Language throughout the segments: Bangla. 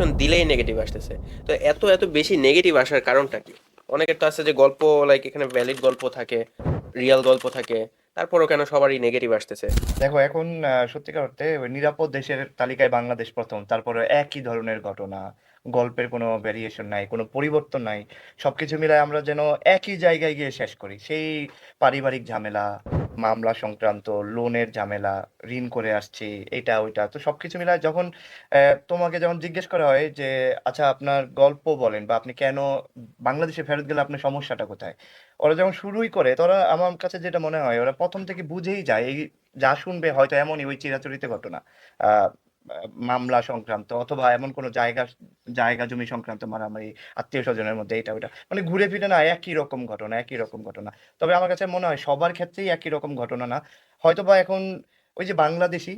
কমিশন দিলেই নেগেটিভ আসতেছে। তো এত এত বেশি নেগেটিভ আসার কারণটা কি? অনেকের তো আছে যে গল্প লাইক এখানে ভ্যালিড গল্প থাকে রিয়াল গল্প থাকে। তারপরও কেন সবারই নেগেটিভ আসতেছে? দেখো, এখন সত্যিকার অর্থে নিরাপদ দেশের তালিকায় বাংলাদেশ প্রথম, তারপরে একই ধরনের ঘটনা, গল্পের কোনো ভ্যারিয়েশন নাই, কোনো পরিবর্তন নাই, সবকিছু মিলায় আমরা যেন একই জায়গায় গিয়ে শেষ করি। সেই পারিবারিক ঝামেলা, মামলা সংক্রান্ত লোনের ঝামেলা, ঋণ করে আসছি, এটা, ওইটা, তো সবকিছু মিলায় যখন তোমাকে যখন জিজ্ঞেস করা হয় যে আচ্ছা আপনার গল্প বলেন বা আপনি কেন বাংলাদেশে ফেরত গেলে আপনার সমস্যাটা কোথায়? ওরা যখন শুরুই করে তোরা আমার কাছে যেটা মনে হয়, ওরা প্রথম থেকে বুঝেই যায়, এই যা শুনবে হয়তো এমনই ওই চিরাচরিত ঘটনা। মামলা সংক্রান্ত অথবা এমন কোনো জায়গা জায়গা জমি সংক্রান্ত মারামারি আত্মীয় স্বজনের মধ্যে এটা ওইটা। মানে ঘুরে ফিরে না, একই রকম ঘটনা, একই রকম ঘটনা। তবে আমার কাছে মনে হয় সবার ক্ষেত্রেই একই রকম ঘটনা না। হয়তো বা এখন ওই যে বাংলাদেশি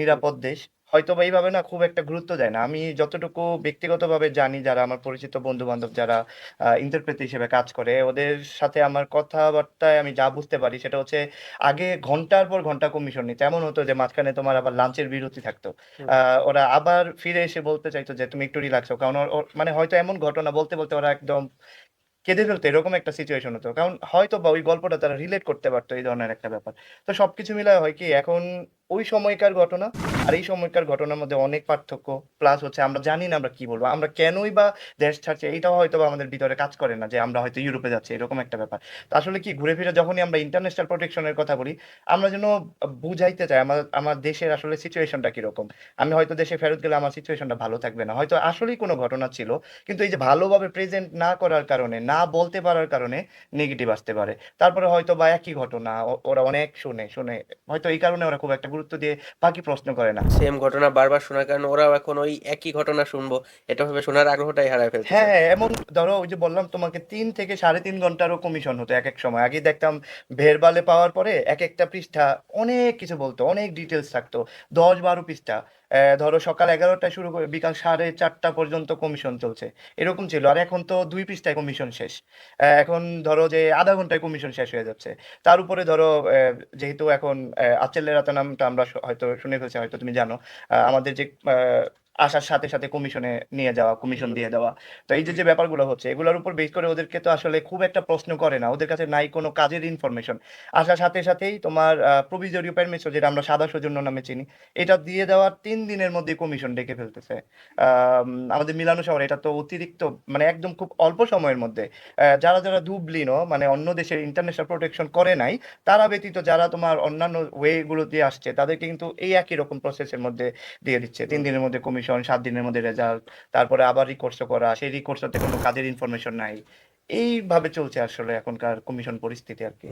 নিরাপদ দেশ হয়তো বা এইভাবে না খুব একটা গুরুত্ব দেয় না। আমি যতটুকু ব্যক্তিগতভাবে জানি যারা আমার পরিচিত বন্ধু বান্ধব যারা ইন্টারপ্রেট হিসেবে কাজ করে ওদের সাথে আমার কথাবার্তায় আমি যা বুঝতে পারি সেটা হচ্ছে আগে ঘণ্টার পর ঘণ্টা কমিশন নিতে। এমন হতো যে মাঝখানে তোমার আবার লাঞ্চের বিরতি থাকতো। ওরা আবার ফিরে এসে বলতে চাইতো যে তুমি একটু রিল্যাক্স হও। কারণ মানে হয়তো এমন ঘটনা বলতে বলতে ওরা একদম কেঁদে ফেলতো এরকম একটা সিচুয়েশন হতো। কারণ হয়তো বা ওই গল্পটা তারা রিলেট করতে পারতো এই ধরনের একটা ব্যাপার। তো সবকিছু মিলায় হয় কি এখন ওই সময়কার ঘটনা আর এই সময়কার ঘটনার মধ্যে অনেক পার্থক্য। প্লাস হচ্ছে আমরা জানি না আমরা কি বলব, আমরা কেনই বা দেশ ছাড়ছি, এইটাও হয়তো আমাদের ভিতরে কাজ করে না যে আমরা হয়তো ইউরোপে যাচ্ছি, এরকম একটা ব্যাপার। তো আসলে কি, ঘুরে ফিরে যখনই আমরা ইন্টারন্যাশনাল প্রোটেকশনের কথা বলি, আমরা যেন বুঝাইতে চাই আমার আমার দেশের আসলে সিচুয়েশনটা কীরকম। আমি হয়তো দেশে ফেরত গেলে আমার সিচুয়েশনটা ভালো থাকবে না। হয়তো আসলেই কোনো ঘটনা ছিল, কিন্তু এই যে ভালোভাবে প্রেজেন্ট না করার কারণে, না বলতে পারার কারণে নেগেটিভ আসতে পারে। তারপরে হয়তো বা একই ঘটনা ওরা অনেক শুনে শুনে, হয়তো এই কারণে ওরা খুব একটা দিয়ে বাকি প্রশ্ন করে না। সেম ঘটনা বারবার শোনার কারণে ওরাও এখন ওই একই ঘটনা শুনব এটা ভাবে শোনার আগ্রহটাই হারায় ফেলছে। হ্যাঁ এমন ধরো ওই যে বললাম তোমাকে তিন থেকে সাড়ে তিন ঘন্টারও কমিশন হতো এক এক সময়। আগে দেখতাম ভেরবালে পাওয়ার পরে এক একটা পৃষ্ঠা অনেক কিছু বলতো অনেক ডিটেলস থাকতো দশ বারো পৃষ্ঠা। ধরো সকাল এগারোটায় শুরু করে, বিকাল সাড়ে চারটা পর্যন্ত কমিশন চলছে। এরকম ছিল। আর এখন তো দুই পৃষ্ঠায় কমিশন শেষ। এখন ধরো যে আধা ঘন্টায় কমিশন শেষ হয়ে যাচ্ছে। তার উপরে ধরো যেহেতু এখন আচেলের রাতা নামটা আমরা হয়তো শুনে ফেলছি, হয়তো তুমি জানো। আমাদের যে আসার সাথে সাথে কমিশনে নিয়ে যাওয়া কমিশন দিয়ে দেওয়া। তো এই যে যে ব্যাপারগুলো হচ্ছে এগুলোর উপর বেস করে ওদেরকে তো আসলে খুব একটা প্রশ্ন করে না। ওদের কাছে নাই কোনো কাজের ইনফরমেশন আসার সাথে সাথেই তোমার প্রভিজরীয় পারমিশন যেটা আমরা সাদা সৌজন্য নামে চিনি এটা দিয়ে দেওয়ার তিন দিনের মধ্যে কমিশন ডেকে ফেলতেছে। আম, আমাদের মিলানো শহরে এটা তো অতিরিক্ত মানে একদম খুব অল্প সময়ের মধ্যে। আহ, যারা যারা দুবলিনো মানে অন্য দেশের ইন্টারন্যাশনাল প্রোটেকশন করে নাই তারা ব্যতীত যারা তোমার অন্যান্য ওয়ে গুলো দিয়ে আসছে তাদেরকে কিন্তু এই একই রকম প্রসেসের মধ্যে দিয়ে দিচ্ছে। তিন দিনের মধ্যে কমিশন সাত দিনের মধ্যে রেজাল্ট তারপরে আবার রিকোর্সও করা সেই রিকোর্সটাতে কোনো কাজের ইনফরমেশন নাই। এইভাবে চলছে আসলে এখনকার কমিশন পরিস্থিতি আর কি।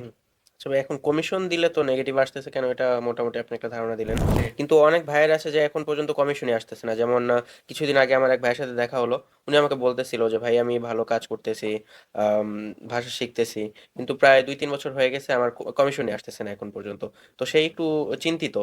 এখন কমিশন দিলে তো নেগেটিভ আসতেছে কেন এটা মোটামুটি আপনি একটা ধারণা দিলেন। কিন্তু অনেক ভাইয়ের আছে যে এখন পর্যন্ত কমিশনই আসতেছে না। যেমন কিছুদিন আগে আমার এক ভাইয়ের সাথে দেখা হলো। উনি আমাকে বলতেছিল যে ভাই আমি ভালো কাজ করতেছি ভাষা শিখতেছি। কিন্তু প্রায় দুই তিন বছর হয়ে গেছে আমার কমিশনই আসতেছে না এখন পর্যন্ত। তো সেই একটু চিন্তিত।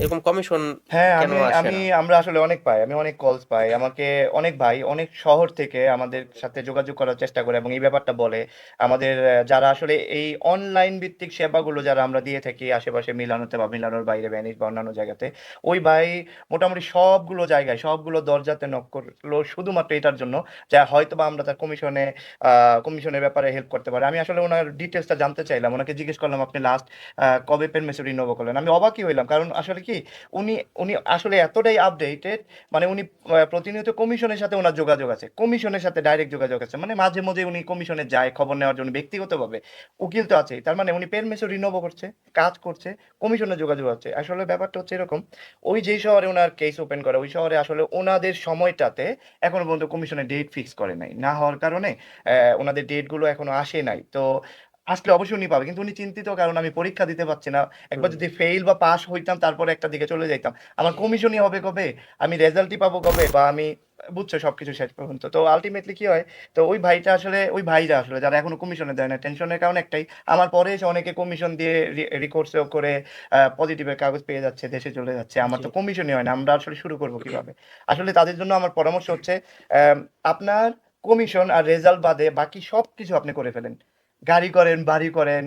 এরকম কমিশন হ্যাঁ আমি আমি আমরা আসলে অনেক পাই আমি অনেক কলস পাই আমাকে অনেক ভাই অনেক শহর থেকে আমাদের সাথে যোগাযোগ করার চেষ্টা করে এবং এই ব্যাপারটা বলে। আমাদের যারা আসলে এই অনলাইন ভিত্তিক সেবাগুলো যারা আমরা দিয়ে থাকি আশেপাশে মিলানোতে বা মিলানোর বাইরে ভ্যানিস বা অন্যান্য জায়গাতে ওই ভাই মোটামুটি সবগুলো জায়গায় সবগুলো দরজাতে নক করল শুধুমাত্র এটার জন্য যা হয়তো বা আমরা তার কমিশনে কমিশনের ব্যাপারে হেল্প করতে পারি। আমি আসলে ওনার ডিটেলসটা জানতে চাইলাম ওনাকে জিজ্ঞেস করলাম আপনি লাস্ট কবে পেন মেসেজ রিনোভো করলেন? আমি অবাকই হইলাম কারণ আসলে কি, উনি উনি আসলে এতটাই আপডেটেড মানে উনি প্রতিনিয়ত কমিশনের সাথে ওনার যোগাযোগ আছে, কমিশনের সাথে ডাইরেক্ট যোগাযোগ আছে মানে মাঝে মাঝে উনি কমিশনে যায়, খবর নেওয়ার জন্য ব্যক্তিগতভাবে, উকিল তো আছেই, তার মানে উনি পেন মেসো রিনোভো করছে, কাজ করছে কমিশনে যোগাযোগ আছে, আসলে ব্যাপারটা হচ্ছে এরকম, ওই যেই শহরে ওনার কেস ওপেন করে, ওই শহরে আসলে ওনাদের সময়টাতে এখনও পর্যন্ত কমিশনের ডেট ফিক্স করে নাই, না হওয়ার কারণে ওনাদের ডেটগুলো এখনও আসে নাই, তো আসলে অবশ্যই উনি পাবে। কিন্তু উনি চিন্তিত কারণ আমি পরীক্ষা দিতে পারছি না। একবার যদি ফেল বা পাস হইতাম তারপরে একটা দিকে চলে যাইতাম। আমার কমিশনই হবে কবে? আমি রেজাল্টই পাবো কবে? বা আমি বুঝছ সবকিছু শেষ পর্যন্ত। তো আলটিমেটলি কি হয়? তো ওই ভাইটা আসলে ওই ভাইরা আসলে যারা এখনও কমিশনে দেয় না টেনশনের কারণ একটাই। আমার পরে এসে অনেকে কমিশন দিয়ে রিকোর্সও করে পজিটিভের কাগজ পেয়ে যাচ্ছে দেশে চলে যাচ্ছে। আমার তো কমিশনই হয় না। আমরা আসলে শুরু করব কীভাবে? আসলে তাদের জন্য আমার পরামর্শ হচ্ছে আপনার কমিশন আর রেজাল্ট বাদে বাকি সব কিছু আপনি করে ফেলেন। গাড়ি করেন বাড়ি করেন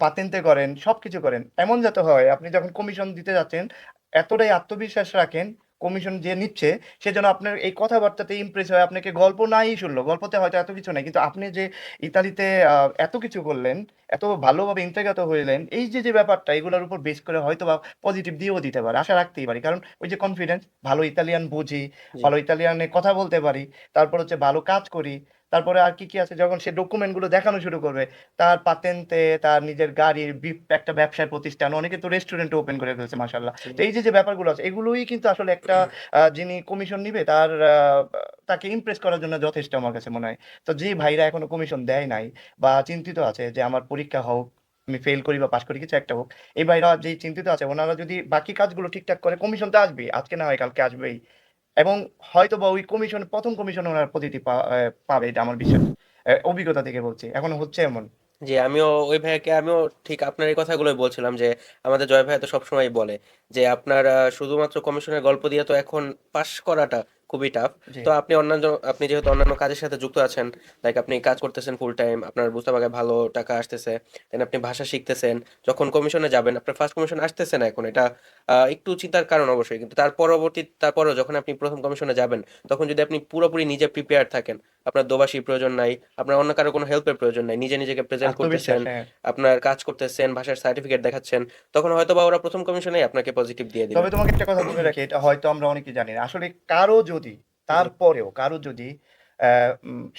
পাতেন্তে করেন সব কিছু করেন। এমন যাতে হয় আপনি যখন কমিশন দিতে যাচ্ছেন এতটাই আত্মবিশ্বাস রাখেন কমিশন যে নিচ্ছে সে যেন আপনার এই কথাবার্তাতে ইমপ্রেস হয়। আপনাকে গল্প নাই শুনলো গল্পতে হয়তো এত কিছু নাই কিন্তু আপনি যে ইতালিতে এত কিছু করলেন এত ভালোভাবে ইন্তেগ্রাত হইলেন এই যে যে ব্যাপারটা এগুলোর উপর বেস করে হয়তো বা পজিটিভ দিয়েও দিতে পারে। আশা রাখতেই পারি। কারণ ওই যে কনফিডেন্স ভালো ইতালিয়ান বুঝি ভালো ইতালিয়ানে কথা বলতে পারি তারপর হচ্ছে ভালো কাজ করি তারপরে আর কি কি আছে? যখন সে ডকুমেন্টগুলো দেখানো শুরু করবে তার পাতেন্তে তার নিজের গাড়ির একটা ব্যবসায় প্রতিষ্ঠান অনেকে তো রেস্টুরেন্ট ওপেন করে ফেলছে মাসাল্লাহ তো এই যে যে ব্যাপারগুলো আছে এগুলোই কিন্তু আসলে একটা যিনি কমিশন নিবে তার তাকে ইমপ্রেস করার জন্য যথেষ্ট আমার কাছে মনে হয়। তো যে ভাইরা এখনও কমিশন দেয় নাই বা চিন্তিত আছে যে আমার পরীক্ষা হোক আমি ফেল করি বা পাশ করি কিছু একটা হোক এই ভাইরা যেই চিন্তিত আছে ওনারা যদি বাকি কাজগুলো ঠিকঠাক করে কমিশন তো আসবেই আজকে না হয় কালকে আসবেই। এবং হয়তো বা ওই কমিশন প্রথম কমিশন ওনার প্রতিটি পাবে, এটা আমার বিশ্বাস। অভিজ্ঞতা থেকে বলছি। এখন হচ্ছে এমন। যে আমিও ওই ভাইয়াকে আমিও ঠিক আপনার এই কথাগুলোই বলছিলাম যে, আমাদের জয় ভাইয়া তো সবসময় বলে যে, আপনারা শুধুমাত্র কমিশনের গল্প দিয়ে তো এখন পাশ করাটা খুবই টাফ তো আপনি অন্যান্য আপনি যেহেতু অন্যান্য কাজের সাথে যুক্ত আছেন লাইক আপনি কাজ করতেছেন ফুল টাইম আপনার বুঝতে পারে ভালো টাকা আসতেছে দেন আপনি ভাষা শিখতেছেন যখন কমিশনে যাবেন আপনার ফার্স্ট কমিশন আসতেছে না এখন এটা একটু চিন্তার কারণ অবশ্যই কিন্তু তার পরবর্তী তারপরেও যখন আপনি প্রথম কমিশনে যাবেন তখন যদি আপনি পুরোপুরি নিজে প্রিপেয়ার থাকেন আপনার দোবাসির প্রয়োজন নাই আপনার অন্য কারও কোনো হেল্পের প্রয়োজন নাই নিজে নিজেকে প্রেজেন্ট করতেছেন হ্যাঁ। আপনার কাজ করতেছেন ভাষার সার্টিফিকেট দেখাচ্ছেন তখন হয়তো বা ওরা প্রথম কমিশনেই আপনাকে পজিটিভ দিয়ে দিবে। তবে তোমাকে একটা কথা বলে রাখি এটা হয়তো আমরা অনেকে জানি না। আসলে কারও যদি তারপরেও কারও যদি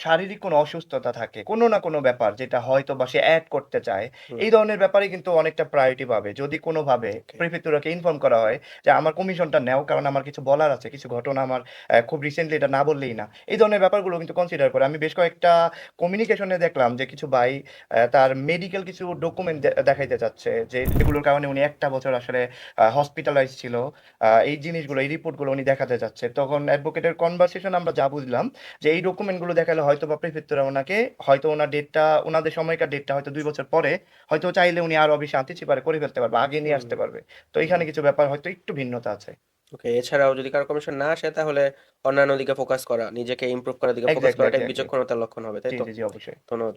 শারীরিক কোনো অসুস্থতা থাকে কোনো না কোনো ব্যাপার যেটা হয়তো বা সে অ্যাড করতে চায় এই ধরনের ব্যাপারে কিন্তু অনেকটা প্রায়োরিটি পাবে। যদি কোনোভাবে প্রিফেক্টুরাকে ইনফর্ম করা হয় যে আমার কমিশনটা নেও কারণ আমার কিছু বলার আছে কিছু ঘটনা আমার খুব রিসেন্টলি এটা না বললেই না। এই ধরনের ব্যাপারগুলো কিন্তু কনসিডার করে। আমি বেশ কয়েকটা কমিউনিকেশনে দেখলাম যে কিছু ভাই তার মেডিকেল কিছু ডকুমেন্ট দেখাইতে চাচ্ছে যে যেগুলোর কারণে উনি একটা বছর আসলে হসপিটালাইজ ছিল। এই জিনিসগুলো এই রিপোর্টগুলো উনি দেখাতে চাচ্ছে। তখন অ্যাডভোকেটের কনভারসেশন আমরা যা বুঝলাম যে এই ডকুমেন্টগুলো দেখালে হয়তো বা প্রেফেক্টরা ওনাকে হয়তো ওনার ডেটটা ওনাদের সময়কার ডেটটা হয়তো দুই বছর পরে হয়তো চাইলে উনি আরও বেশি পারে করে ফেলতে পারবে আগে নিয়ে আসতে পারবে। তো এখানে কিছু ব্যাপার হয়তো একটু ভিন্নতা আছে। ওকে এছাড়াও যদি কারও কমিশন না আসে তাহলে অন্যান্য দিকে ফোকাস করা নিজেকে ইমপ্রুভ করার দিকে ফোকাস করাটাই বিচক্ষণতার লক্ষণ হবে তাই তো? জি জি অবশ্যই। ধন্যবাদ